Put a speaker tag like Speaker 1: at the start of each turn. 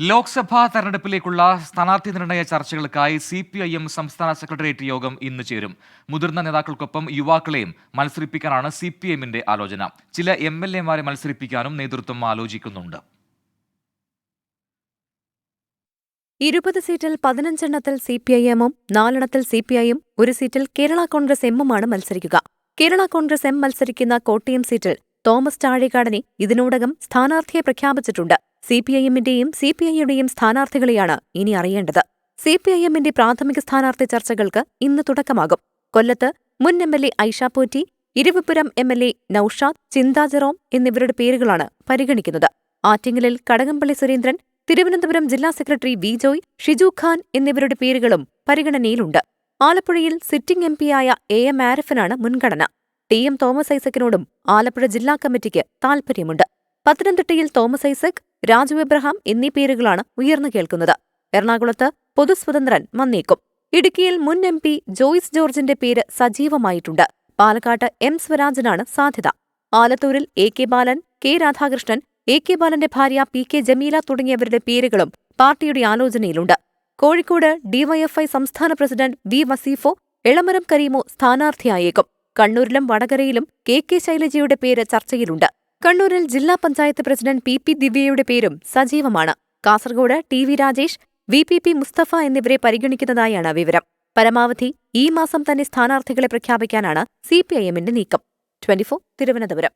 Speaker 1: ലോക്സഭാ തെരഞ്ഞെടുപ്പിലേക്കുള്ള സ്ഥാനാർത്ഥി നിർണയ ചർച്ചകൾക്കായി സി പി ഐ എം സംസ്ഥാന സെക്രട്ടേറിയറ്റ് യോഗം ഇന്ന് ചേരും. മുതിർന്ന നേതാക്കൾക്കൊപ്പം യുവാക്കളെയും മത്സരിപ്പിക്കാനാണ് സി പി എമ്മിന്റെ ആലോചന. ചില എം എൽ എമാരെ മത്സരിപ്പിക്കാനും നേതൃത്വം ആലോചിക്കുന്നുണ്ട്.
Speaker 2: ഇരുപത് സീറ്റിൽ പതിനഞ്ചെണ്ണത്തിൽ സി പി ഐ എമ്മും നാലെണ്ണത്തിൽ സി പി ഐയും ഒരു സീറ്റിൽ കേരള കോൺഗ്രസ് എമ്മുമാണ് മത്സരിക്കുക. കേരള കോൺഗ്രസ് എം മത്സരിക്കുന്ന കോട്ടയം സീറ്റിൽ തോമസ് ചാഴികാടനെ ഇതിനോടകം സ്ഥാനാർത്ഥിയെ പ്രഖ്യാപിച്ചിട്ടുണ്ട്. സി പി ഐ എമ്മിന്റെയും സി പി ഐയുടെയും സ്ഥാനാർത്ഥികളെയാണ് ഇനി അറിയേണ്ടത്. സി പി ഐ എമ്മിന്റെ പ്രാഥമിക സ്ഥാനാർത്ഥി ചർച്ചകൾക്ക് ഇന്ന് തുടക്കമാകും. കൊല്ലത്ത് മുൻ M L A Aisha Potty Eravipuram M L A Naushad ചിന്താ ജെറോം എന്നിവരുടെ പേരുകളാണ് പരിഗണിക്കുന്നത്. ആറ്റിങ്ങലിൽ കടകംപള്ളി സുരേന്ദ്രൻ തിരുവനന്തപുരം ജില്ലാ സെക്രട്ടറി വി ജോയ് ഷിജു ഖാൻ എന്നിവരുടെ പേരുകളും പരിഗണനയിലുണ്ട്. ആലപ്പുഴയിൽ സിറ്റിംഗ് എം പിയായ എ എം ആരിഫിനാണ് മുൻഗണന. ടി എം തോമസ് ഐസക്കിനോടും ആലപ്പുഴ ജില്ലാ കമ്മിറ്റിക്ക് താൽപര്യമുണ്ട് പത്തനംതിട്ടയിൽ തോമസ് ഐസക് രാജു എബ്രഹാം എന്നീ പേരുകളാണ് ഉയർന്നു കേൾക്കുന്നത്. എറണാകുളത്ത് പൊതുസ്വതന്ത്രൻ വന്നേക്കും. ഇടുക്കിയിൽ മുൻ എം പി ജോയ്സ് ജോർജിന്റെ പേര് സജീവമായിട്ടുണ്ട്. പാലക്കാട്ട് എം സ്വരാജനാണ് സാധ്യത. ആലത്തൂരിൽ A K Balan K Radhakrishnan A K ബാലന്റെ ഭാര്യ പി കെ ജമീല തുടങ്ങിയവരുടെ പേരുകളും പാർട്ടിയുടെ ആലോചനയിലുണ്ട്. കോഴിക്കോട് ഡിവൈഎഫ്ഐ സംസ്ഥാന പ്രസിഡന്റ് വി വസീഫോ എളമരം കരീമോ സ്ഥാനാർത്ഥിയായേക്കും. കണ്ണൂരിലും വടകരയിലും കെ കെ ശൈലജയുടെ പേര് ചർച്ചയിലുണ്ട്. കണ്ണൂരിൽ ജില്ലാ പഞ്ചായത്ത് പ്രസിഡന്റ് പി പി ദിവ്യയുടെ പേരും സജീവമാണ്. Kasaragod T V Rajesh V P P Musthafa എന്നിവരെ പരിഗണിക്കുന്നതായാണ് വിവരം. പരമാവധി ഈ മാസം തന്നെ സ്ഥാനാർത്ഥികളെ പ്രഖ്യാപിക്കാനാണ് സി പി ഐ എമ്മിന്റെ നീക്കം. Twenty four Thiruvananthapuram.